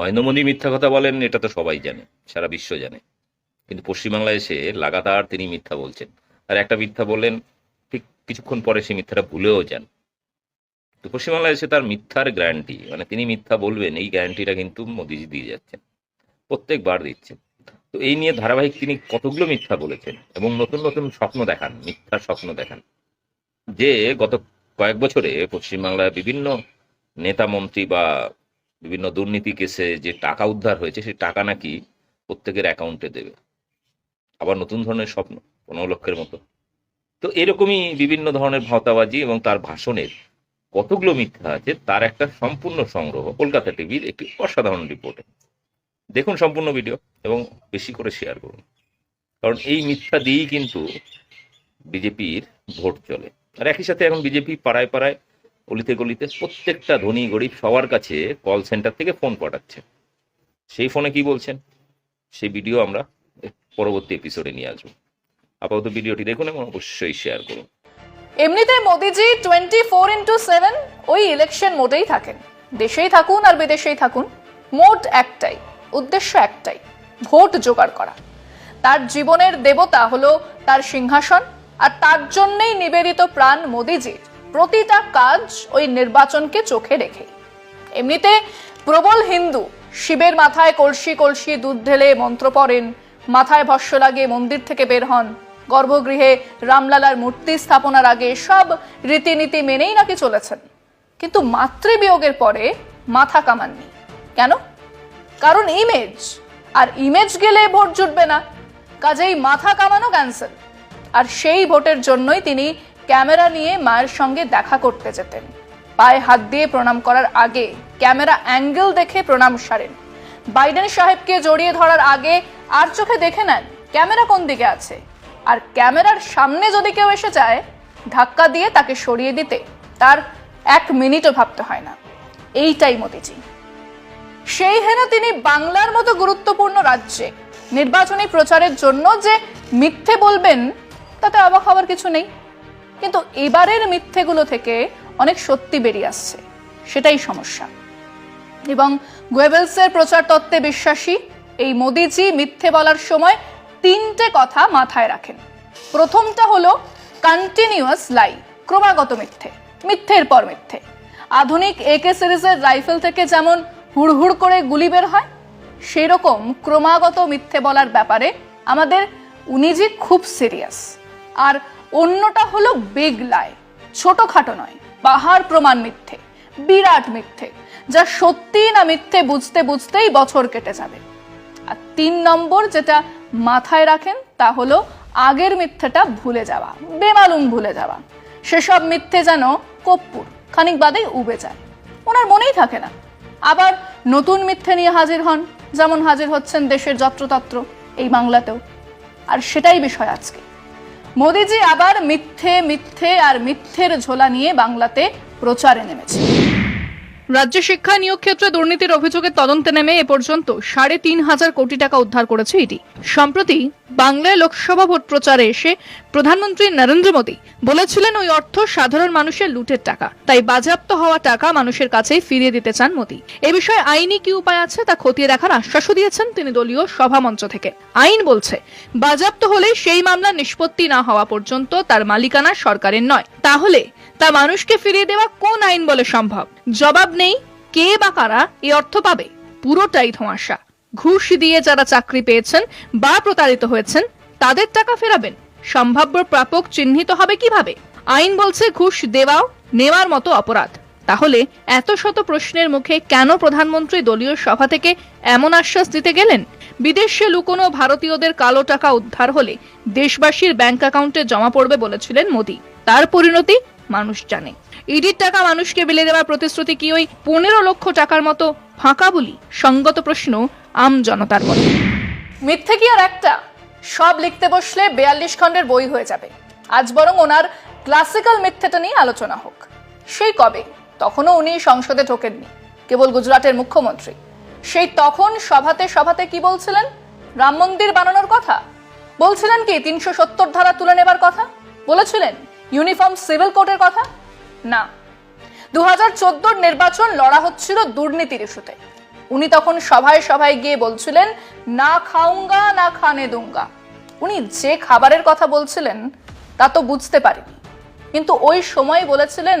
নরেন্দ্র মিথ্যা কথা বলেন, এটা তো সবাই জানে, সারা বিশ্ব জানে। কিন্তু পশ্চিমবাংলায় এসে লাগাতার তিনি মিথ্যা বলছেন। আর একটা মিথ্যা বললেন, ঠিক কিছুক্ষণ পরে সেই মিথ্যাটা ভুলেও যান। তো পশ্চিমবাংলায় এসে তার মিথ্যার গ্যারান্টি মানে তিনি মিথ্যা বলবেন, এই গ্যারান্টিটা কিন্তু মোদিজি দিয়ে যাচ্ছেন, প্রত্যেকবার দিচ্ছেন। তো এই নিয়ে ধারাবাহিক তিনি কতগুলো মিথ্যা বলেছেন এবং নতুন নতুন স্বপ্ন দেখান মিথ্যার স্বপ্ন দেখান, যে গত কয়েক বছরে পশ্চিমবাংলায় বিভিন্ন নেতা মন্ত্রী বা বিভিন্ন দুর্নীতি কেসে যে টাকা উদ্ধার হয়েছে, সেই টাকা নাকি প্রত্যেকের অ্যাকাউন্টে দেবে। আবার নতুন ধরনের স্বপ্ন, পনেরো লক্ষের মতো। তো এরকমই বিভিন্ন ধরনের ভাওতাবাজি এবং তার ভাষণের কতগুলো মিথ্যা আছে, তার একটা সম্পূর্ণ সংগ্রহ। কলকাতা টিভির একটি অসাধারণ রিপোর্টে দেখুন সম্পূর্ণ ভিডিও এবং বেশি করে শেয়ার করুন। কারণ এই মিথ্যা দিয়েই কিন্তু বিজেপির ভোট চলে। আর একই সাথে এখন বিজেপি পাড়ায় পাড়ায় অলিতে গলিতে প্রত্যেকটা ধনী গরিব সবার কাছে কল সেন্টার থেকে ফোন পাঠাচ্ছে। সেই ফোনে কি বলছেন? সেই ভিডিও আমরা পরবর্তী এপিসোডে নিয়ে আসব। আপাতত ভিডিওটি দেখুন এবং অবশ্যই শেয়ার করুন। এমনিতে Modiji twenty four into seven ওই ইলেকশন মোডেই থাকেন। দেশেই থাকুন আর বিদেশেই থাকুন, মোট একটাই, উদ্দেশ্য একটাই, ভোট জোগাড় করা। তার জীবনের দেবতা হলো তার সিংহাসন, আর তার জন্যই নিবেদিত প্রাণ মোদিজির। প্রতিটা কাজ ওই নির্বাচনকে চোখে রেখে। এমনিতে প্রবল হিন্দু শিবের মাথায় কলসি কলসি দুধ ঢেলে মন্ত্র পড়েন, মাথায় ভস্য লাগে মন্দির থেকে বের হন, গর্ভগৃহে রামলালার মূর্তি স্থাপনার আগে সব রীতিনীতি মেনেই নাকি চলেছেন। কিন্তু মাতৃবিয়োগের পরে মাথা কামাননি। কেন? কারণ ইমেজ আর ইমেজ গেলে ভোট জুটবে না। কাজেই মাথা কামানো ক্যান্সেল আর সেই ভোটের জন্যই তিনি ক্যামেরা নিয়ে মায়ের সঙ্গে দেখা করতে যেতেন। পায়ে হাত দিয়ে প্রণাম করার আগে ক্যামেরা অ্যাঙ্গেল দেখে প্রণাম সারেন। বাইডেন সাহেবকে জড়িয়ে ধরার আগে আর চোখে দেখে নেন ক্যামেরা কোন দিকে আছে। আর ক্যামেরার সামনে যদি কেউ এসে যায়, ধাক্কা দিয়ে তাকে সরিয়ে দিতে তার এক মিনিটও ভাবতে হয় না। এইটাই মোদিজি। সেই হেন তিনি বাংলার মতো গুরুত্বপূর্ণ রাজ্যে নির্বাচনী প্রচারের জন্য যে মিথ্যে বলবেন, তাতে অবাক হওয়ার কিছু নেই। কিন্তু এবারের মিথ্যেগুলো থেকে অনেক সত্যি বেরিয়ে আসছে। সেটাই সমস্যা। এবং গোয়েবেলসের প্রচার তত্ত্বে বিশ্বাসী এই মোদিজি মিথ্যে বলার সময় তিনটে কথা মাথায় রাখেন। প্রথমটা হলো কন্টিনিউয়াস লাই ক্রমাগত মিথ্যে, মিথ্যের পর মিথ্যে। আধুনিক একে সিরিজের রাইফেল থেকে যেমন হুড়হুড় করে গুলি বের হয় সেই রকম ক্রমাগত মিথ্যে বলার ব্যাপারে আমাদের উনি যে খুব সিরিয়াস আর অন্যটা হলো বিগ লাই ছোটখাটো নয়, পাহাড় প্রমাণ মিথ্যে, বিরাট মিথ্যে, যা সত্যি না মিথ্যে বুঝতে বুঝতেই বছর কেটে যাবে। আর তিন নম্বর যেটা মাথায় রাখেন, তা হলো আগের মিথ্যেটা ভুলে যাওয়া, বেমালুম ভুলে যাওয়া। সেসব মিথ্যে যেন কপ্পুর, খানিক বাদেই উবে যায়। ওনার মনেই থাকে না। আবার নতুন মিথ্যে নিয়ে হাজির হন, যেমন হাজির হচ্ছেন দেশের যত্রতত্র এই বাংলাতেও। আর সেটাই বিষয় আজকে। মোদিজি আবার মিথ্যে মিথ্যে আর মিথ্যের ঝোলা নিয়ে বাংলাতে প্রচারে নেমেছে। রাজ্য শিক্ষা নিয়োগ ক্ষেত্রে দুর্নীতির অভিযোগের তদন্তে নেমে এ পর্যন্ত সাড়ে তিন হাজার কোটি টাকা উদ্ধার করেছে এটি সম্প্রতি বাংলায় লোকসভা ভোট প্রচারে এসে প্রধানমন্ত্রী নরেন্দ্র মোদী বলেছিলেন ওই অর্থ সাধারণ মানুষের লুটের টাকা। তাই বাজেয়াপ্ত হওয়া টাকা মানুষের কাছে ফিরিয়ে দিতে চান মোদী। এ বিষয়ে আইনি কি উপায় আছে তা খতিয়ে দেখার আশ্বাসও দিয়েছেন তিনি দলীয় সভামঞ্চ থেকে। আইন বলছে, বাজেয়াপ্ত হলে সেই মামলা নিষ্পত্তি না হওয়া পর্যন্ত তার মালিকানা সরকারের নয়। তাহলে তা মানুষকে ফিরিয়ে দেওয়া কোন আইন বলে সম্ভব? জবাব নেই, কে বা কারা এ অর্থ পাবে? পুরোটাই ধোঁয়াশা। ঘুষ দিয়ে যারা চাকরি পেয়েছেন বা প্রতারিত হয়েছেন, তাদের টাকা ফেরাবেন। সম্ভাব্য প্রাপক চিহ্নিত হবে কীভাবে? আইন বলছে ঘুষ দেওয়াও নেওয়ার মতো অপরাধ। তাহলে এত শত প্রশ্নের মুখে কেন প্রধানমন্ত্রী দলীয় সভা থেকে এমন আশ্বাস দিতে গেলেন? বিদেশে লুকোনো ভারতীয়দের কালো টাকা উদ্ধার হলে দেশবাসীর ব্যাংক অ্যাকাউন্টে জমা পড়বে বলেছিলেন মোদী। তার পরিণতি মানুষ জানে। ইডির টাকা মানুষকে বিলে দেওয়ার প্রতিশ্রুতি কি ওই পনেরো লক্ষ টাকার মতো ফাঁকা বলি? সঙ্গত প্রশ্ন আম জনতার মনে মিথ্যে কি আর একটা? সব লিখতে বসলে বেয়াল্লিশ খণ্ডের বই হয়ে যাবে। আজ বরং ওনার ক্লাসিক্যাল মিথ্যেটা নিয়ে আলোচনা হোক। সেই কবে? তখনও উনি সংসদে ঢোকেননি, কেবল গুজরাটের মুখ্যমন্ত্রী। সেই তখন সভাতে সভাতে কি বলছিলেন? রাম মন্দির বানানোর কথা? বলছিলেন কি তিনশো সত্তর ধারা তুলে নেবার কথা? বলেছিলেন ইউনিফর্ম সিভিল কোডের কথা? না। দু হাজার নির্বাচন লড়া হচ্ছিল দুর্নীতির ইস্যুতে। উনি তখন সভায় সভায় গিয়ে বলছিলেন, না খাউঙ্গা না খানে দুঙ্গা। উনি যে খাবারের কথা বলছিলেন, তা তো বুঝতে পারিনি। কিন্তু ওই সময় বলেছিলেন,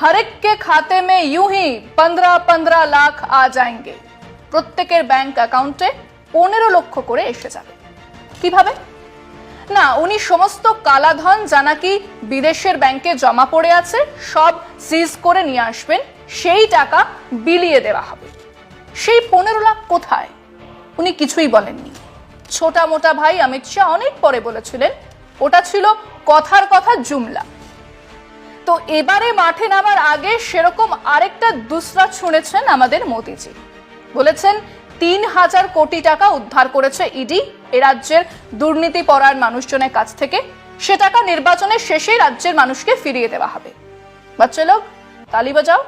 হরেককে খাতে মে ইউ হি পনেরো পনেরো লাখ আ যায়গে প্রত্যেকের ব্যাংক অ্যাকাউন্টে পনেরো লক্ষ করে এসে যাবে। কীভাবে? না, উনি সমস্ত কালাধন যা নাকি বিদেশের ব্যাংকে জমা পড়ে আছে, সব সিজ করে নিয়ে আসবেন, সেই টাকা বিলিয়ে দেওয়া হবে। সেই পনেরো লাখ কোথায়? উনি কিছুই বলেননি। ছোটা মোটা ভাই অমিত শাহ অনেক পরে বলেছিলেন, ওটা ছিল কথার কথা জুমলা। তো এবারে মাঠে নামার আগে সেরকম আরেকটা দুসরা শুনেছেন আমাদের মোদিজি। বলেছেন, তিন হাজার কোটি টাকা উদ্ধার করেছে ইডি, এ রাজ্যের দুর্নীতি পরার মানুষজনের কাছ থেকে। সে টাকা নির্বাচনের শেষে রাজ্যের মানুষকে ফিরিয়ে দেওয়া হবে। বাচ্চা লোক তালি বাজাও।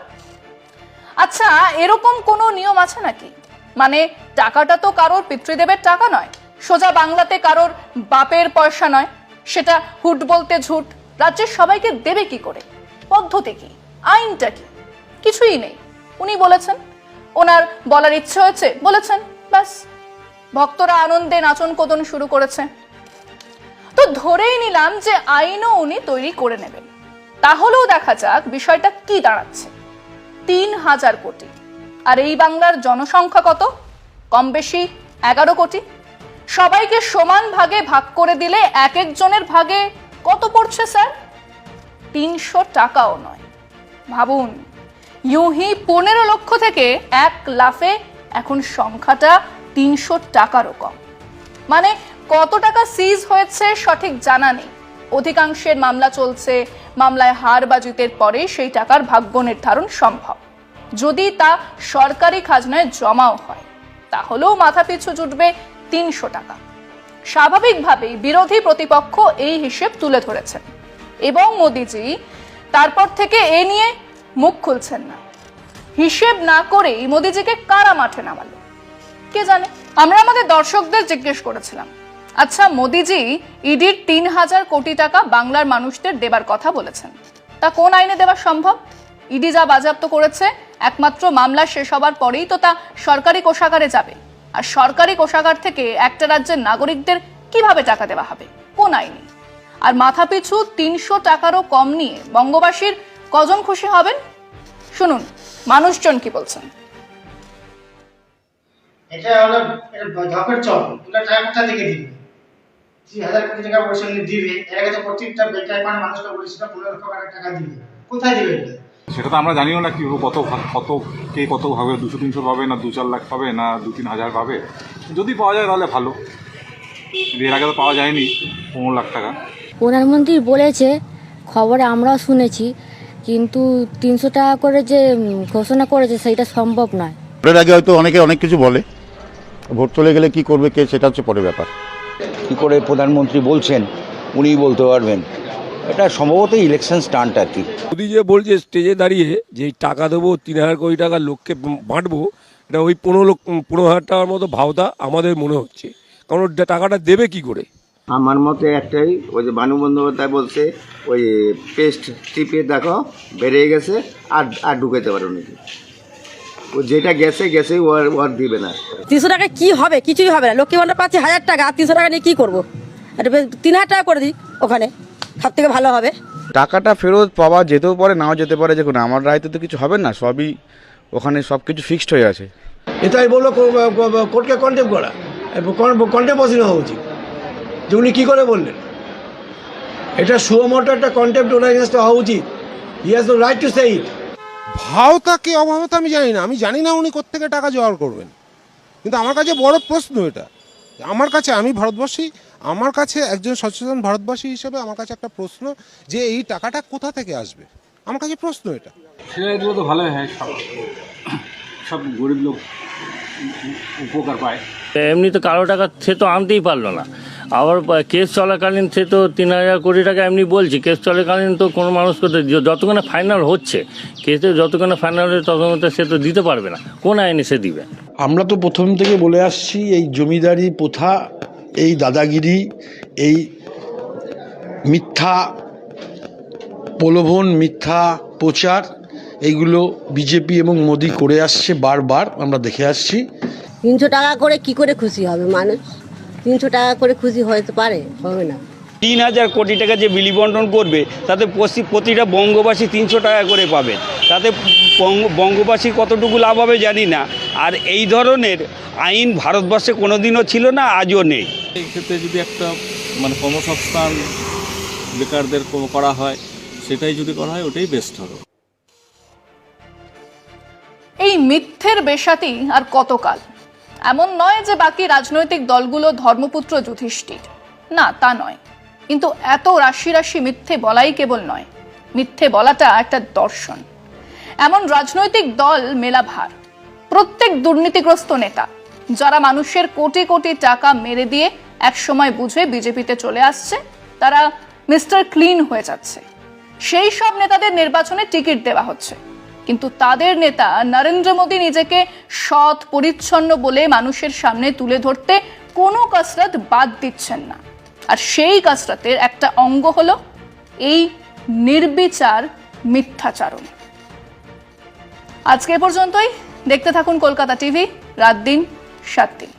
আচ্ছা এরকম কোনো নিয়ম আছে নাকি? মানে টাকাটা তো কারোর পিতৃদেবের টাকা নয়, সোজা বাংলাতে কারোর বাপের পয়সা নয়, সেটা হুট বলতে ঝুট, রাজ্যের সবাইকে দেবে কি করে? পদ্ধতি কি? আইনটা কি? কিছুই নেই, উনি বলেছেন। ওনার বলার ইচ্ছে হয়েছে, বলেছেন, ব্যাস। ভক্তরা আনন্দে নাচন কোদন শুরু করেছে। তো ধরেই নিলাম যে আইনও উনি তৈরি করে নেবেন। তাহলেও দেখা যাক বিষয়টা কি দাঁড়াচ্ছে। তিন হাজার কোটি। আর এই বাংলার জনসংখ্যা কত? কম বেশি এগারো কোটি। সবাইকে সমান ভাগে ভাগ করে দিলে এক একজনের ভাগে কত পড়ছে, স্যার? তিনশো টাকাও নয়। ভাবুন, ইউহি পনেরো লক্ষ থেকে এক লাফে এখন সংখ্যাটা তিনশো টাকারও কম। মানে কত টাকা সিজ হয়েছে সঠিক জানা নেই। অধিকাংশের মামলা চলছে, মামলায় হার বা জিতের পরে সেই টাকার ভাগ্য নির্ধারণ সম্ভব। যদি তা সরকারি খাজনায় জমাও হয়, তাহলেও মাথাপিছু জুটবে তিনশো টাকা। স্বাভাবিকভাবেই বিরোধী প্রতিপক্ষ এই হিসেব তুলে ধরেছেন। এবং মোদিজি তারপর থেকে এ নিয়ে মুখ খুলছেন না। হিসেব না করেই মোদিজিকে কারা মাঠে নামালো। কে জানে? আমরা আমাদের দর্শকদের জিজ্ঞেস করেছিলাম আচ্ছা মোদিজি, ইডির তিন হাজার কোটি টাকা বাংলার মানুষদের দেবার কথা বলেছেন। তা কোন আইনে দেওয়া সম্ভব? ইডি যা বাজেয়াপ্ত করেছে, একমাত্র মামলা শেষ হবার পরেই তো তা সরকারি কোষাগারে যাবে। আর সরকারি কোষাগার থেকে একটা রাজ্যের নাগরিকদের কীভাবে টাকা দেওয়া হবে? কোন আইনে? আর মাথাপিছু তিনশো টাকারও কম নিয়ে বঙ্গবাসীর কজন খুশি হবেন? শুনুন, মানুষজন কি বলছেন? এটা হলো ধপের চল। ওটা টাকা কোথা থেকে দিবে তিন হাজার কোটি টাকা উনি দিবে এর আগে তো প্রত্যেকটা ব্যাংক অ্যাকাউন্ট মানুষকে বলেছিল পনেরো লক্ষ টাকা দিবে। কোথায় দিবে সেটা তো আমরা জানিও না কি কত কত কে কত ভাবে দুশো তিনশো পাবে না দু চার লাখ পাবে না দু তিন হাজার পাবে? যদি পাওয়া যায় তাহলে ভালো। এর আগে তো পাওয়া যায়নি পনেরো লাখ টাকা। প্রধানমন্ত্রী বলেছে খবরে আমরাও শুনেছি কিন্তু তিনশো টাকা করে যে ঘোষণা করেছে সেইটা সম্ভব নয়। ভোটের আগে হয়তো অনেকে অনেক কিছু বলে ভোট চলে গেলে কি করবে কে সেটা হচ্ছে পরে ব্যাপার। কী করে প্রধানমন্ত্রী বলছেন উনি বলতে পারবেন। এটা সম্ভবত ইলেকশন স্টান্ট আর কি। মোদি যে বলছে স্টেজে দাঁড়িয়ে যে টাকা দেবো তিন হাজার কোটি টাকা লোককে বাঁটবো এটা ওই পনেরো লক্ষ পনেরো হাজার টাকার মতো ভাবতা আমাদের মনে হচ্ছে। কারণ টাকাটা দেবে কি করে? আমার মতে একটাই ওই যে ভানু বন্দ্যোপাধ্যায় বলছে ওই পেস্ট টিপে দেখো বেরিয়ে গেছে আর আর ঢুকাইতে পারো নাকি। ও যেটা গেছে গেছে ও আর ও আর দিবে না। তিনশো টাকা কি হবে? কিছুই হবে না। লক্ষ্মী ভান্ডার পাচ্ছি হাজার টাকা আর তিনশো টাকা নিয়ে কী করব? তিন হাজার টাকা করে দিই ওখানে। সব থেকে ভালো হবে। টাকাটা ফেরত পাওয়া যেতেও পারে নাও যেতে পারে দেখুন আমার রায়তে তো কিছু হবে না সবই ওখানে সব কিছু ফিক্সড হয়ে আছে। এটাই বলল কোর্টকে কন্টেম করা। কন্টেম বসানো হওয়া উচিত। যে উনি কী করে বললেন? এটা সুমোটো একটা কন্টেম্প ওনার হওয়া উচিত। He has the right to say it ভাওতা কি অভাবতা আমি জানি না। আমি জানি না উনি কোত্থেকে টাকা জোগাড় করবেন। কিন্তু আমার কাছে বড় প্রশ্ন এটা। আমার কাছে আমি ভারতবর্ষী আমার কাছে একজন সচেতন ভারতবাসী হিসেবে আমার কাছে একটা প্রশ্ন যে এই টাকাটা কোথা থেকে আসবে? আমার কাছে প্রশ্ন এটা। সেটা তো ভালোই হয় সব সব গরিব লোক উপকার পায়। এমনি তো কারও টাকা সে তো আনতেই পারল না। আবার কেস চলাকালীন সে তো তিন হাজার কোটি টাকা এমনি বলছি। কেস চলাকালীন তো কোনো মানুষ করতে যতক্ষণে ফাইনাল হচ্ছে কেসে যতক্ষণে ফাইনাল হচ্ছে ততক্ষণে সে তো দিতে পারবে না। কোন আইনে সে দিবে? আমরা তো প্রথম থেকে বলে আসছি এই জমিদারি প্রথা এই দাদাগিরি এই মিথ্যা প্রলোভন মিথ্যা প্রচার এইগুলো বিজেপি এবং মোদি করে আসছে বারবার আমরা দেখে আসছি। তিনশো টাকা করে কি করে খুশি হবে মানুষ? তিনশো টাকা করে খুশি হতে পারে হবে না। তিন হাজার কোটি টাকা যে বিলি বন্টন করবে তাতে প্রতিটা বঙ্গবাসী তিনশো টাকা করে পাবে। তাতে বঙ্গ- বঙ্গবাসী কতটুকু লাভ হবে জানি না। আর এই ধরনের আইন ভারতবর্ষে কোনোদিনও ছিল না আজও নেই। এই ক্ষেত্রে যদি একটা মানে কর্মসংস্থান বেকারদের করা হয় সেটাই যদি করা হয় ওটাই বেস্ট হবে। এই মিথ্যের বেশাতি আর কতকাল? এমন নয় যে বাকি রাজনৈতিক দলগুলো ধর্মপুত্র যুধিষ্ঠির। না, তা নয়। কিন্তু এত রাশি রাশি মিথ্যে বলাই কেবল নয়। মিথ্যে বলাটা একটা দর্শন। এমন রাজনৈতিক দল মেলা ভার। প্রত্যেক দুর্নীতিগ্রস্ত নেতা, যারা মানুষের কোটি কোটি টাকা মেরে দিয়ে একসময় বুঝে বিজেপিতে চলে আসছে, তারা মিস্টার ক্লিন হয়ে যাচ্ছে। সেই সব নেতাদের নির্বাচনে টিকিট দেওয়া হচ্ছে। কিন্তু তাদের নেতা নরেন্দ্র মোদী নিজেকে সৎ, পরিচ্ছন্ন বলে মানুষের সামনে তুলে ধরতে কোনো কসরত বাদ দিচ্ছেন না। আর সেই কসরতের একটা অঙ্গ হলো এই নির্বিচার মিথ্যাচারণ। আজকে পর্যন্তই। দেখতে থাকুন কলকাতা টিভি, রাত দিন সাত দিন।